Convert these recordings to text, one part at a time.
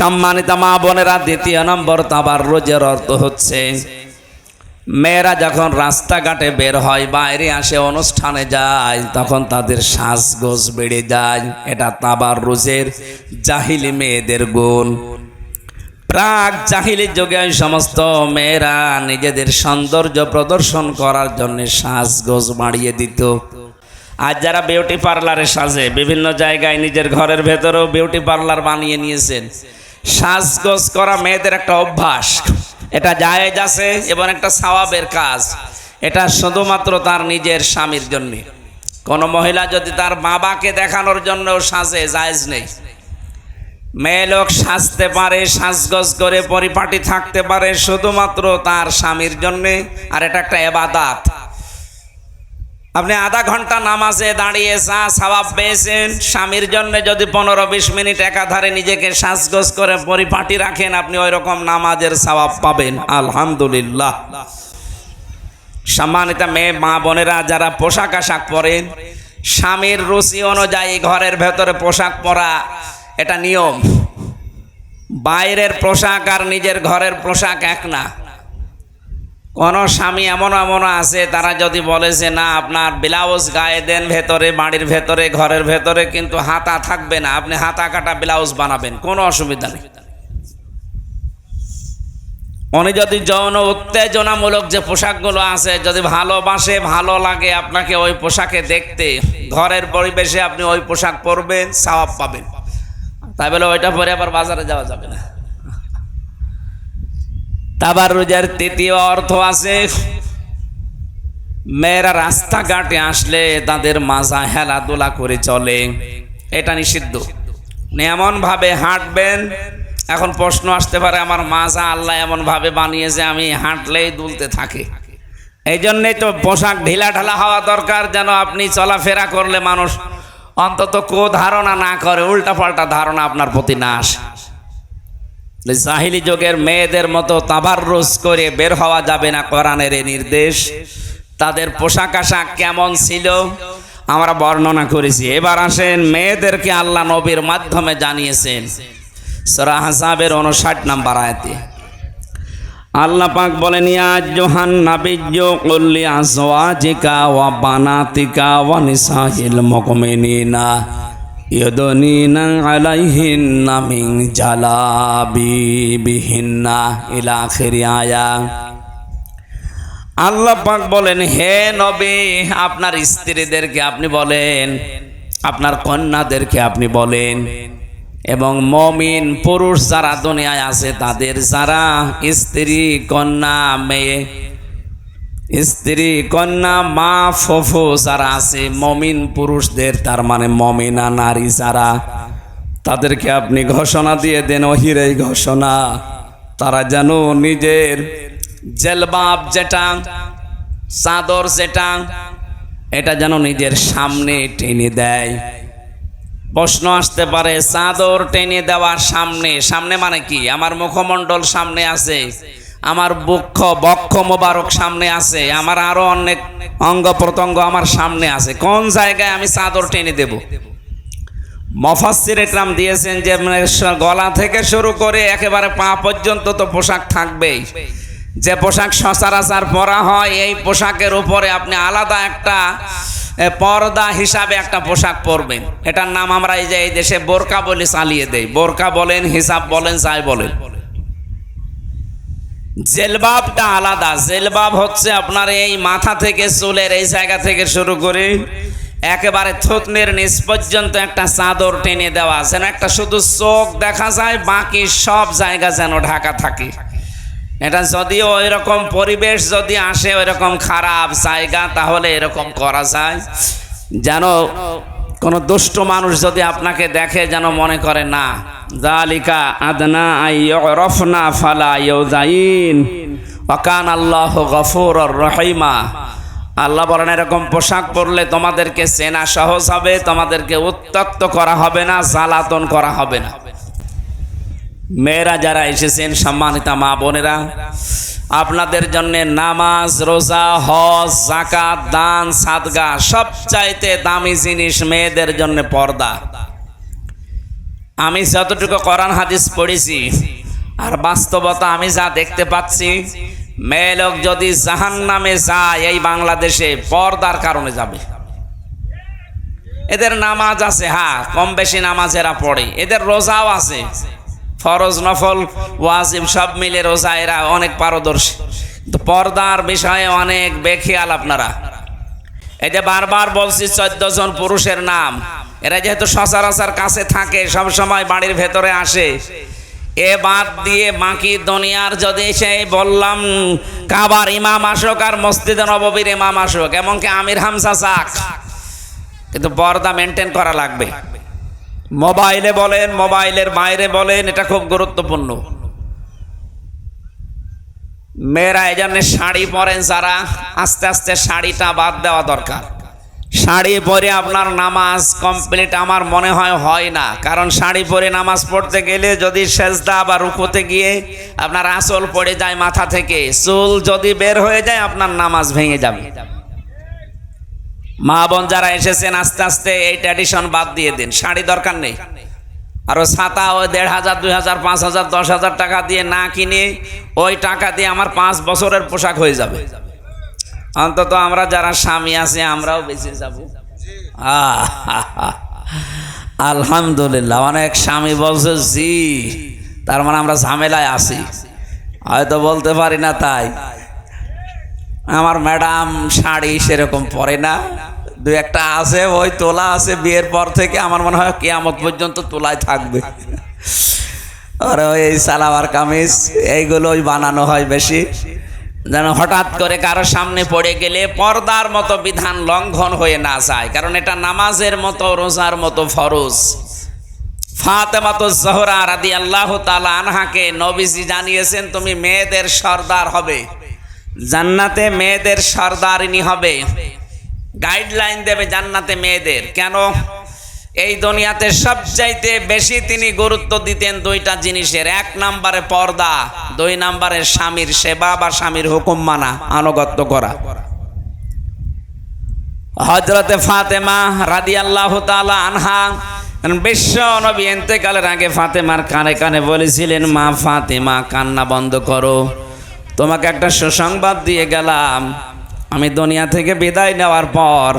সম্মানিত মা বোনেরা, দ্বিতীয় নম্বর তাবার রোজের অর্থ হচ্ছে, মেয়েরা যখন রাস্তাঘাটে বের হয়, বাইরে আসে, অনুষ্ঠানে যায়, তখন তাদের শ্বাসগোজ বেড়ে যায়। এটা তাবার রোজের জাহিলি মেয়েদের গুণ। প্রাক জাহিলি যুগে ওই সমস্ত মেয়েরা নিজেদের সৌন্দর্য প্রদর্শন করার জন্য শ্বাসগোজ বাড়িয়ে দিত। আর যারা বিউটি পার্লারে সাজে, বিভিন্ন জায়গায় নিজের ঘরের ভেতরেও বিউটি পার্লার বানিয়ে নিয়েছেন। সাজগোজ করা মেয়েদের একটা অভ্যাস। এটা জায়েজ আছে এবং একটা সওয়াবের কাজ। এটা শুধুমাত্র তার নিজের স্বামীর জন্য। কোনো মহিলা যদি তার বাবাকে দেখানোর জন্য সাজে, জায়েজ নেই। মেয়ে লোক সাজতে পারে, সাজগোজ করে, পরিপাটি থাকতে পারে শুধুমাত্র তার স্বামীর জন্যে। আর এটা একটা এবাদাত। আপনি আধা ঘণ্টা নামাজে দাঁড়িয়ে চা সবাব পেয়েছেন। স্বামীর জন্য যদি পনেরো বিশ মিনিট একাধারে নিজেকে সাজগোজ করে পরিপাটি রাখেন, আপনি ওই রকম নামাজের সবাব পাবেন। আলহামদুলিল্লাহ। সম্মানিত মেয়ে, মা বোনেরা, যারা পোশাক আশাক পরেন স্বামীর রুচি অনুযায়ী ঘরের ভেতরে পোশাক পরা, এটা নিয়ম। বাইরের পোশাক আর নিজের ঘরের পোশাক এক না। কোন স্বামী এমন এমন আছে, তারা যদি বলে যে না, আপনার ব্লাউজ গায়ে দেন ভেতরে, বাড়ির ভেতরে, ঘরের ভেতরে, কিন্তু হাতা থাকবে না, আপনি হাতা কাটা ব্লাউজ বানাবেন, কোনো অসুবিধা নেই। উনি যদি যৌন উত্তেজনামূলক যে পোশাকগুলো আছে, যদি ভালোবাসে, ভালো লাগে আপনাকে ওই পোশাকে দেখতে, ঘরের পরিবেশে আপনি ওই পোশাক পরবেন সওয়াব পাবেন। তাই বলে ওইটা পরে আবার বাজারে যাওয়া যাবে না। তাবার রোজার তৃতীয় অর্থ আছে, মেয়েরা রাস্তাঘাটে আসলে তাদের মাজা হেলাধুলা করে চলে। এটা নিষিদ্ধ। এমন ভাবে হাঁটবেন, এখন প্রশ্ন আসতে পারে, আমার মাজা আল্লাহ এমন ভাবে বানিয়েছে, আমি হাঁটলেই দুলতে থাকে। এই জন্যই তো পোশাক ঢিলা ঢালা হওয়া দরকার, যেন আপনি চলাফেরা করলে মানুষ অন্তত কো ধারণা না করে উল্টা পাল্টা ধারণা আপনার প্রতি না আসে। জাহিলি যুগের মেয়েদের মতো তাবার রোজ করে বের হওয়া যাবে না কোরআনের এই নির্দেশ। তাদের পোশাক আশাক কেমন ছিল? আমরা বর্ণনা করেছি। এবার আসেন মেয়েদেরকে আল্লাহ নবীর মাধ্যমে জানিয়েছেন। সরা হাসাবের উনষাট নাম্বার আয়তে। আল্লাহ পাক বলেন, ইয়া জোহান নাবিজ্য কল্লি আজওয়াজিকা ওয়া বানাতিকা ওয়া নিসাইল মুমিনিনা। ইয়দনিনা আলাইহিন্না মিন জালাবিবিহিন্না ইলা আয়া আল্লাহ পাক বলেন, হে নবী, আপনার স্ত্রীদেরকে আপনি বলেন, আপনার কন্যাদেরকে আপনি বলেন এবং মমিন পুরুষ যারা দুনিয়ায় আছে, তাদের যারা স্ত্রী, কন্যা, মেয়ে স্ত্রী, কন্যা, মা, ফফু যারা আছে, মমিন পুরুষদের, তার মানে মমিনা নারী যারা, তাদেরকে আপনি ঘোষণা দিয়ে দেন, ওহির ঘোষণা। তারা যেন নিজের জেলবাব যেটা, চাদর যেটা, এটা যেন নিজের সামনে টেনে দেয়। প্রশ্ন আসতে পারে, চাদর টেনে দেওয়ার সামনে সামনে মানে কি? আমার মুখমণ্ডল সামনে আছে। আমার বক্ষ বক্ষ মোবারক সামনে আছে, আমার আরও অনেক অঙ্গ প্রত্যঙ্গ আমার সামনে আছে। কোন জায়গায় আমি চাদর টেনে দেব? মফাসির একরাম দিয়েছেন যে মানে গলা থেকে শুরু করে একেবারে পা পর্যন্ত তো পোশাক থাকবেই। যে পোশাক সচরাচর পরা হয়, এই পোশাকের উপরে আপনি আলাদা একটা পর্দা হিসাবে একটা পোশাক পরবেন। এটার নাম আমরা এই যে, এই দেশে বোরকা বলে চালিয়ে দেই। বোরকা বলেন, হিসাব বলেন, যাই বলেন। জেলবাবটা আলাদা। জেলবাব হচ্ছে আপনার এই মাথা থেকে, চুলের এই জায়গা থেকে শুরু করে একেবারে থুতনের নিচ পর্যন্ত একটা চাদর টেনে দেওয়া যেন একটা শুধু চোখ দেখা যায়, বাকি সব জায়গা যেন ঢাকা থাকে। এটা যদিও ওই রকম পরিবেশ যদি আসে ওই রকম খারাপ জায়গা, তাহলে এরকম করা যায়। যেন কোনো দুষ্ট মানুষ যদি আপনাকে দেখে, যেন মনে করে, না জালিকা আদনা রফনা ফালা ইউজাইন। ওয়াকান আল্লাহ গফুর রহিমা। আল্লাহ বলেন, এরকম পোশাক পরলে তোমাদেরকে চেনা সহজ হবে, তোমাদেরকে উত্তক্ত করা হবে না, জ্বালাতন করা হবে না। মেয়েরা যারা এসেছেন, সম্মানিতা মা বোনেরা, আপনাদের জন্য নামাজ, রোজা, হজ জাকাত দান, সাদগা, সবচাইতে দামি জিনিস মেয়েদের জন্য পর্দা। আমি যতটুকু কোরআন, হাদিস পড়েছি আর বাস্তবতা আমি যা দেখতে পাচ্ছি মেয়ে লোক যদি জাহান নামে যায়, এই বাংলাদেশে পর্দার কারণে যাবে। এদের নামাজ আছে হ্যাঁ কম বেশি নামাজ এরা পড়ে। এদের রোজাও আছে। ফরজ, নফল, ওয়াজিব সব মিলে রোজা, এরা অনেক পারদর্শী। পর্দার বিষয়ে অনেক বেখেয়াল আপনারা। যে বারবার বলছি, চোদ্দ জন পুরুষের নাম। এরা যেহেতু সচরাচর কাছে থাকে, সব সময় বাড়ির ভেতরে আসে। এ বাদ দিয়ে বাকি দুনিয়ার যদি সেই বললাম, কাবার ইমাম আসক আর মসজিদে নববীর ইমাম আসক, এমনকি আমির হামসা চাক কিন্তু পর্দা মেনটেন করা লাগবে। মোবাইলে বলেন, মোবাইলের বাইরে বলেন, এটা খুব গুরুত্বপূর্ণ। মেয়েরা এই জন্য শাড়ি পরেন যারা, আস্তে আস্তে শাড়িটা বাদ দেওয়া দরকার। শাড়ি পরে আপনার নামাজ কমপ্লিট আমার মনে হয় হয় না। কারণ শাড়ি পরে নামাজ পড়তে গেলে যদি সেজদা বা রুকোতে গিয়ে আপনার আসল পড়ে যায় মাথা থেকে, চুল যদি বের হয়ে যায় আপনার নামাজ ভেঙে যাবে। মা বোন যারা এসেছেন, আস্তে আস্তে এই ট্র্যাডিশন বাদ দিয়ে দিন। শাড়ি দরকার নেই। আরও ছাতা ওই দেড় হাজার, দুই হাজার, পাঁচ হাজার, দশ হাজার টাকা দিয়ে না কিনে ওই টাকা দিয়ে আমার পাঁচ বছরের পোশাক হয়ে যাবে। অন্তত আমরা যারা স্বামী আছে, আমরাও বেঁচে যাব। আলহামদুলিল্লাহ, অনেক স্বামী বলছে, জি। তার মানে আমরা ঝামেলায় আছি। হয়তো বলতে পারি না তাই। আমার ম্যাডাম শাড়ি সেরকম পরে না। দু একটা আছে, ওই তোলা আছে বিয়ের পর থেকে, আমার মনে হয় কেয়ামত পর্যন্ত তোলায় থাকবে। আর ওই সালাবার কামিজ, এইগুলোই বানানো হয় বেশি। যেন হঠাৎ করে কারও সামনে পড়ে গেলে পর্দার মতো বিধান লঙ্ঘন হয়ে না যায়। কারণ এটা নামাজের মতো, রোজার মতো ফরজ। ফাতেমাতো জহরা রাদি আল্লাহ তালা আনহাকে নবীজি জানিয়েছেন, তুমি মেয়েদের সর্দার হবে। জান্নাতে মেয়েদের সর্দারিনী হবে। গাইডলাইন দেবে জান্নাতে মেয়েদের। কেন? এই দুনিয়াতে সবচাইতে বেশি তিনি গুরুত্ব দিতেন দুইটা জিনিসের। এক নম্বরে পর্দা, দুই নম্বরে স্বামীর সেবা বা স্বামীর হুকুম মানা, আনুগত্য করা। হজরতে ফাতেমা রাদি আল্লাহ আনহা বিশ্ব নবী এতেকালের আগে ফাতেমার কানে কানে বলেছিলেন, মা ফাতেমা, কান্না বন্ধ করো। তোমাকে একটা সুসংবাদ দিয়ে গেলাম। আমি দুনিয়া থেকে বিদায় নেওয়ার পর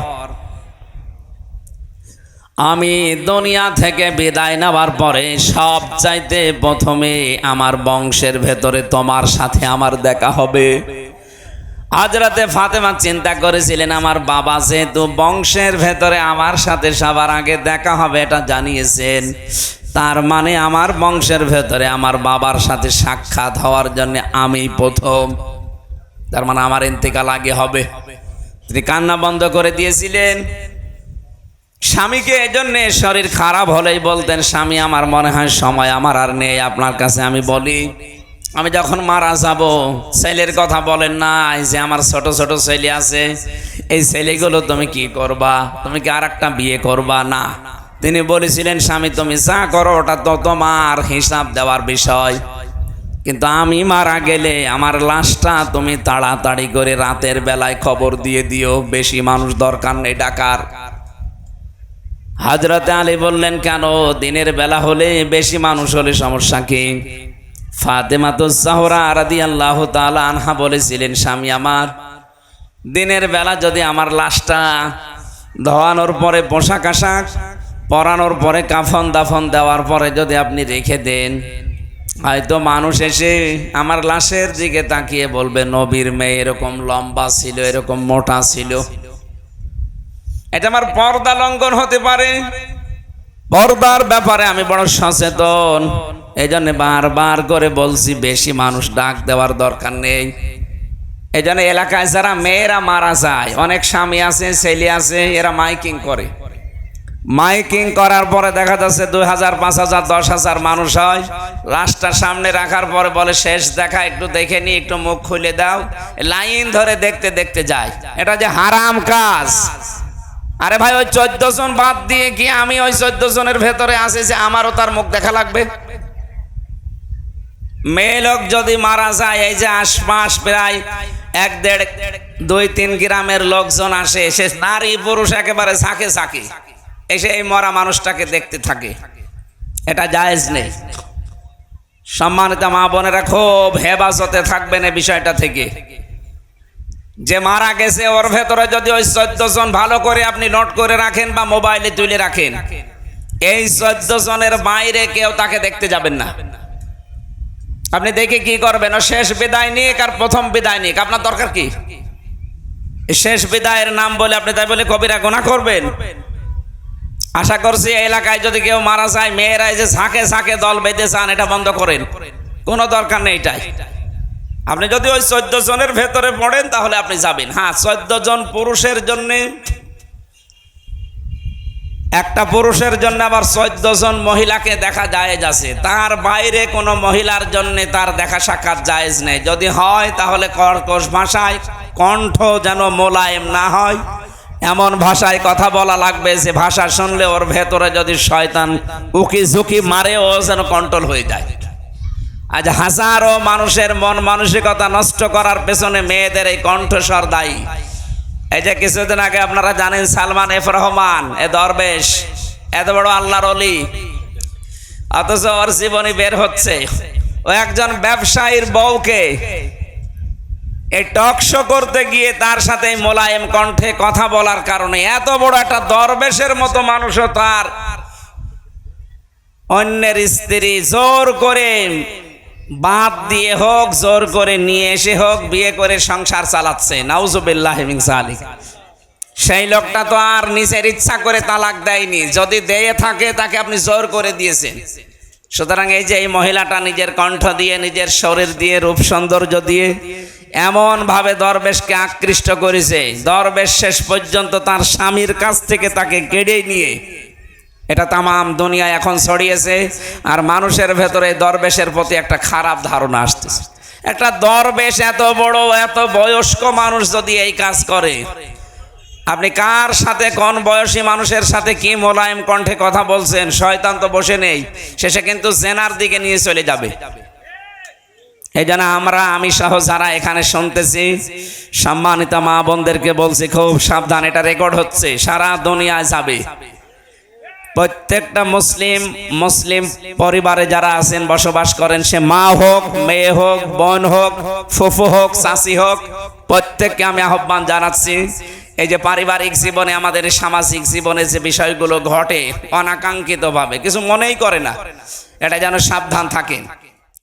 আমি দুনিয়া থেকে বিদায় নেওয়ার পরে সব চাইতে প্রথমে আমার বংশের ভেতরে তোমার সাথে আমার দেখা হবে। আজ রাতে ফাতেমা চিন্তা করেছিলেন, আমার বাবা যেহেতু বংশের ভেতরে আমার সাথে সবার আগে দেখা হবে এটা জানিয়েছেন, তার মানে আমার বংশের ভেতরে আমার বাবার সাথে সাক্ষাৎ হওয়ার জন্য আমি প্রথম। তার মানে আমার ইন্তেকাল আগে হবে। তিনি কান্না বন্ধ করে দিয়েছিলেন। স্বামীকে এজন্য শরীর খারাপ হলেই বলতেন, স্বামী, আমার মনে হয় সময় আমার আর নেই, আপনার কাছে আমি বলি, আমি যখন মারা যাব, ছেলের কথা বলেন না, এই যে আমার ছোট ছোট ছেলে আছে, এই ছেলেগুলো তুমি কি করবা? তুমি কি আর একটা বিয়ে করবা? না। তিনি বলেছিলেন, স্বামী, তুমি যা করো, ওটা তো তোমার হিসাব দেওয়ার বিষয়। কিন্তু আমি মারা গেলে আমার লাশটা তুমি তাড়াতাড়ি করে রাতের বেলায় খবর দিয়ে দিও, বেশি মানুষ দরকার নেই, ডাকার। হাজরতে আলী বললেন, কেন? দিনের বেলা হলে বেশি মানুষ হলে সমস্যা কি? ফাতেমা তো জাহরা আরাদি আল্লাহ তালা আনহা বলেছিলেন, স্বামী আমার, দিনের বেলা যদি আমার লাশটা ধোয়ানোর পরে পোশাক আশাক, পরানোর পরে কাফন দাফন দেওয়ার পরে যদি আপনি রেখে দেন, হয়তো মানুষ এসে আমার লাশের দিকে তাকিয়ে বলবে, নবীর মেয়ে এরকম লম্বা ছিল, এরকম মোটা ছিল। এটা আমার পর্দা লঙ্ঘন হতে পারে। পর্দার ব্যাপারে আমি বড় সচেতন। এই জন্য বারবার করে বলছি, বেশি মানুষ ডাক দেওয়ার দরকার নেই। এই জন্য এলাকায় যারা মেয়েরা মারা যায়, অনেক স্বামী আছে, ছেলে আছে, এরা মাইকিং করে। মাইকিং করার পরে দেখা যাচ্ছে দুই হাজার, পাঁচ হাজার, দশ হাজার মানুষ হয়। লাশটা সামনে রাখার পরে বলে, শেষ দেখা, একটু দেখে নি, একটু মুখ খুলে দাও। লাইন ধরে দেখতে দেখতে যায়। এটা যে হারাম কাজ। আরে ভাই, ওই চোদ্দ জন বাদ দিয়ে কি আমি ওই চোদ্দ জনের ভেতরে আসে যে আমারও তার মুখ দেখা লাগবে। মেয়ে লোক যদি মারা যায়, এই যে আশপাশ প্রায় এক দেড়, দুই তিন গ্রামের লোকজন আসে সে নারী পুরুষ একেবারে ঝাঁকে ঝাঁকে এসে এই মরা মানুষটাকে দেখতে থাকে। এটা জায়েজ নেই। সম্মানিত মা বোনেরা, খুব হেবাসতে থাকবেন এই বিষয়টা থেকে। যে মারা গেছে, ওর ভেতরে যদি ওই চোদ্দ জন ভালো করে আপনি নোট করে রাখেন বা মোবাইলে তুলে রাখেন, এই চোদ্দ জনের বাইরে কেউ তাকে দেখতে যাবেন না। আপনি দেখে কি করবেন? শেষ বিদায় নিক আর প্রথম বিদায় নিক। আপনার দরকার কি? শেষ বিদায়ের নাম বলে আপনি তাই বলে কবিরা গোনা করবেন। আশা করছি এলাকায় যদি কেউ মারা যায় মেয়েরা যে ঝাঁকে ঝাঁকে দল বেঁধে চান এটা বন্ধ করেন। কোনো দরকার নেই এটাই। আপনি যদি ওই চোদ্দ জনের ভেতরে পড়েন, তাহলে আপনি যাবেন। হ্যাঁ চোদ্দ জন পুরুষের জন্যে, একটা পুরুষের জন্য আবার চোদ্দ জন মহিলাকে দেখা জায়েজ আছে। তার বাইরে কোনো মহিলার জন্য তার দেখা সাক্ষাৎ জায়েজ নেই। যদি হয়, তাহলে কর্কশ ভাষায় কণ্ঠ যেন মোলায়েম না হয়। এমন ভাষায় কথা বলা লাগবে যে ভাষা শুনলে ওর ভেতরে যদি শয়তান উকি ঝুঁকি মারে, ও যেন কন্ট্রোল হয়ে যায়। আজ হাজারো মানুষের মন মানসিকতা নষ্ট করার পেছনে মেয়েদের এই কণ্ঠস্বর দায়ী। এই যে কিছুদিন আগে আপনারা জানেন সালমান এফ রহমান, এ দরবেশ, এত বড় আল্লাহর অলি অথচ ওর জীবনী বের হচ্ছে। ও একজন ব্যবসায়ীর বউকে এই টক শো করতে গিয়ে তার সাথে মোলায়েম কণ্ঠে কথা বলার কারণে এত বড় একটা দরবেশের মতো মানুষও তার। অন্যের স্ত্রী জোর করে বাদ দিয়ে হোক, জোর করে নিয়ে এসে হোক, বিয়ে করে সংসার চালাচ্ছে। নাউজুবিল্লাহ আলী সেই লোকটা তো আর নিজের ইচ্ছা করে তালাক দেয়নি। যদি দেয়ে থাকে, তাকে আপনি জোর করে দিয়েছেন। সুতরাং এই যে এই মহিলাটা নিজের কণ্ঠ দিয়ে, নিজের শরীর দিয়ে, রূপ সৌন্দর্য দিয়ে এমন ভাবে দরবেশকে আকৃষ্ট করেছে। দরবেশ শেষ পর্যন্ত তার স্বামীর কাছ থেকে তাকে কেড়ে নিয়ে এটা তামাম দুনিয়ায় এখন ছড়িয়েছে আর মানুষের ভেতরে দরবেশের প্রতি একটা খারাপ ধারণা আসতেছে। একটা দরবেশ এত বড়, এত বয়স্ক মানুষ যদি এই কাজ করে, আপনি কার সাথে, কোন বয়সী মানুষের সাথে কি মোলায়েম কণ্ঠে কথা বলছেন? শয়তান তো বসে নেই, শেষে কিন্তু জেনার দিকে নিয়ে চলে যাবে। এই জন্য আমরা, আমি সহ যারা এখানে শুনতেছি, সম্মানিত মা বোনদেরকে বলছি, খুব সাবধান, এটা রেকর্ড হচ্ছে, সারা দুনিয়ায় যাবে। প্রত্যেকটা মুসলিম মুসলিম পরিবারে যারা আছেন, বসবাস করেন, সে মা হোক, মেয়ে হোক, বোন হোক, ফুফু হোক চাষি হোক, প্রত্যেককে আমি আহ্বান জানাচ্ছি। এই যে পারিবারিক জীবনে, আমাদের সামাজিক জীবনে যে বিষয়গুলো ঘটে, অনাকাঙ্ক্ষিতভাবে, কিছু মনেই করে না। এটা যেন সাবধান থাকেন।